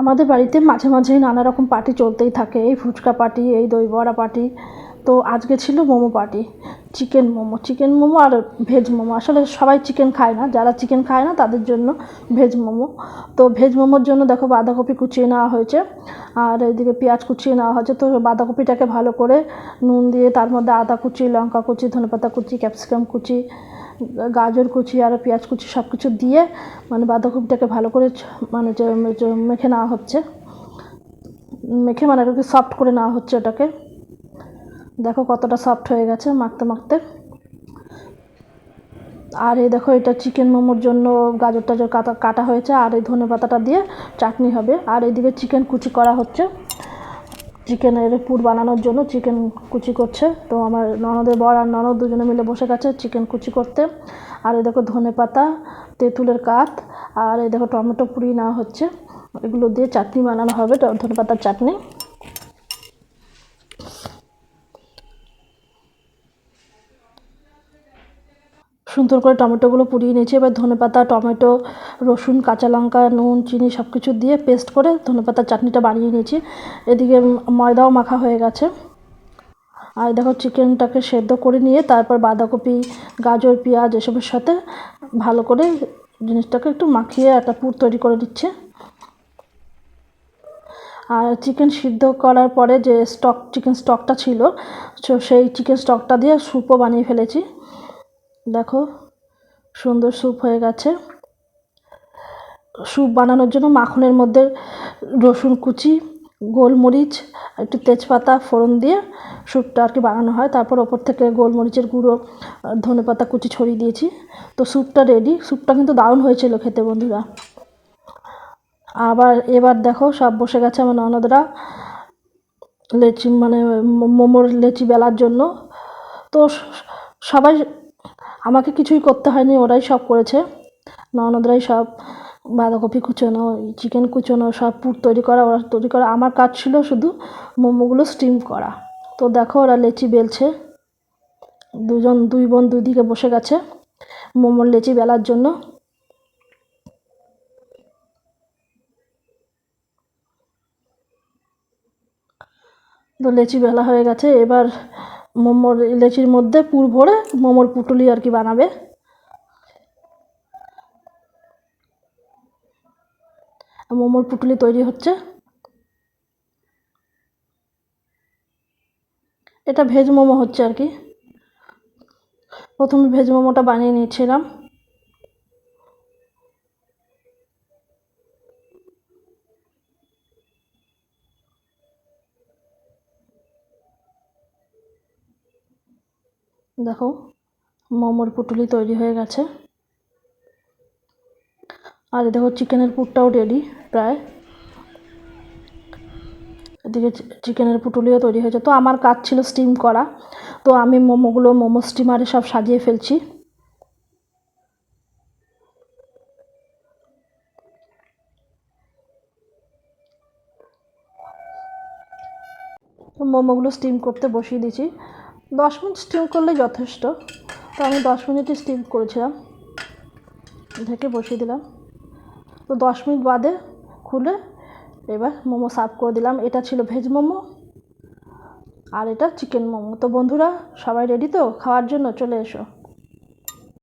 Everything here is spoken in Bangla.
আমাদের বাড়িতে মাঝে মাঝেই নানা রকম পার্টি চলতেই থাকে। এই ফুচকা পার্টি এই দই বড়া পার্টি তো আজকে ছিল momo party chicken momo. Chicken momo আর ভেজ মোমো। আসলে সবাই চিকেন খায় না। যারা চিকেন খায় না, তাদের জন্য ভেজ মোমো। তো ভেজ মোমোর জন্য দেখো বাঁধাকপি কুচিয়ে নেওয়া হয়েছে। আর এইদিকে পেঁয়াজ কুচিয়ে নেওয়া হয়েছে। তো বাঁধাকপিটাকে ভালো করে নুন দিয়ে তার মধ্যে আদা কুচি, লঙ্কা কুচি, ধনেপাতা কুচি ক্যাপসিকাম কুচি গাজর কুচি, আর পেঁয়াজ কুচি সব কিছু দিয়ে মানে বাঁধাকপিটাকে ভালো করে মানে মেখে নেওয়া হচ্ছে। মেখে মানে কি সফট করে নেওয়া হচ্ছে ওটাকে। দেখো কতটা সফট হয়ে গেছে মাখতে মাখতে। আর এই দেখো এটা চিকেন মোমোর জন্য গাজর টাজর কাটা কাটা হয়েছে। আর এই ধনে পাতাটা দিয়ে চাটনি হবে। আর এইদিকে চিকেন কুচি করা হচ্ছে। চিকেনের পুর বানানোর জন্য চিকেন কুচি করছে। তো আমার ননদের বর আর ননদ দুজনে মিলে বসে গেছে চিকেন কুচি করতে। আর এই দেখো ধনে পাতা, তেঁতুলের কাত, আর এই দেখো টমেটো পুরি না হচ্ছে। এগুলো দিয়ে চাটনি বানানো হবে ধনে পাতার চাটনি। সুন্দর করে টমেটোগুলো পুড়িয়ে নিয়েছি। এবার ধনেপাতা, টমেটো, রসুন, কাঁচা লঙ্কা, নুন, চিনি সব কিছু দিয়ে পেস্ট করে ধনেপাতার চাটনিটা বানিয়ে নিয়েছি। এদিকে ময়দাও মাখা হয়ে গেছে। আর দেখো চিকেনটাকে সেদ্ধ করে নিয়ে তারপর বাঁধাকপি, গাজর, পেঁয়াজ এসবের সাথে ভালো করে জিনিসটাকে একটু মাখিয়ে একটা পুর তৈরি করে দিচ্ছে আর চিকেন সিদ্ধ করার পরে যে স্টক, চিকেন স্টকটা ছিল সেই চিকেন স্টকটা দিয়ে স্যুপও বানিয়ে ফেলেছি। দেখো, সুন্দর স্যুপ হয়ে গেছে। স্যুপ বানানোর জন্য মাখনের মধ্যে রসুন কুচি, গোলমরিচ, একটু তেজপাতা, ফোড়ন দিয়ে স্যুপটা আর কি বানানো হয়। তারপর ওপর থেকে গোলমরিচের গুঁড়ো ধনে পাতা কুচি ছড়িয়ে দিয়েছি। তো স্যুপটা রেডি স্যুপটা কিন্তু দারুণ হয়েছিল খেতে বন্ধুরা। আবার এবার দেখো, সব বসে গেছে আমার ননদরা। লেচি মানে মোমোর লেচি বেলার জন্য। তো সবাই আমাকে কিছুই করতে হয়নি, ওরাই সব করেছে। ননদরাই সব বাঁধাকপি কুচোনো চিকেন কুচোনো, সব পুর তৈরি করা, ওরা তৈরি করা। আমার কাজ ছিল শুধু মোমোগুলো স্টিম করা। তো দেখো ওরা লেচি বেলছে। দুজন, দুই বোন দুই দিকে বসে গেছে মোমোর লেচি বেলার জন্য। তো লেচি বেলা হয়ে গেছে। এবার মোমোর ইলাচির মধ্যে পুর ভরে মোমোর পুটুলি আর কি বানাবে। মোমোর পুটুলি তৈরি হচ্ছে। এটা ভেজ মোমো হচ্ছে আর কি। প্রথমে ভেজ মোমোটা বানিয়ে নিয়েছিলাম। দেখো, মোমোর পুটুলি তৈরি হয়ে গেছে। আর দেখো, চিকেনের পুরটাও রেডি প্রায়। এদিকে চিকেনের পুটুলিও তৈরি হয়েছে। তো আমার কাজ ছিল স্টিম করা। তো আমি মোমোগুলো, মোমো স্টিমারে সব সাজিয়ে ফেলছি। মোমোগুলো স্টিম করতে বসিয়ে দিয়েছি। দশ মিনিট স্টিম করলে যথেষ্ট। তো আমি দশ মিনিটই স্টিম করেছিলাম। ঢেকে বসিয়ে দিলাম। তো দশ মিনিট বাদে খুলে এবার মোমো সার্ভ করে দিলাম। এটা ছিল ভেজ মোমো আর এটা চিকেন মোমো। তো বন্ধুরা, সবাই রেডি তো? খাওয়ার জন্য চলে এসো।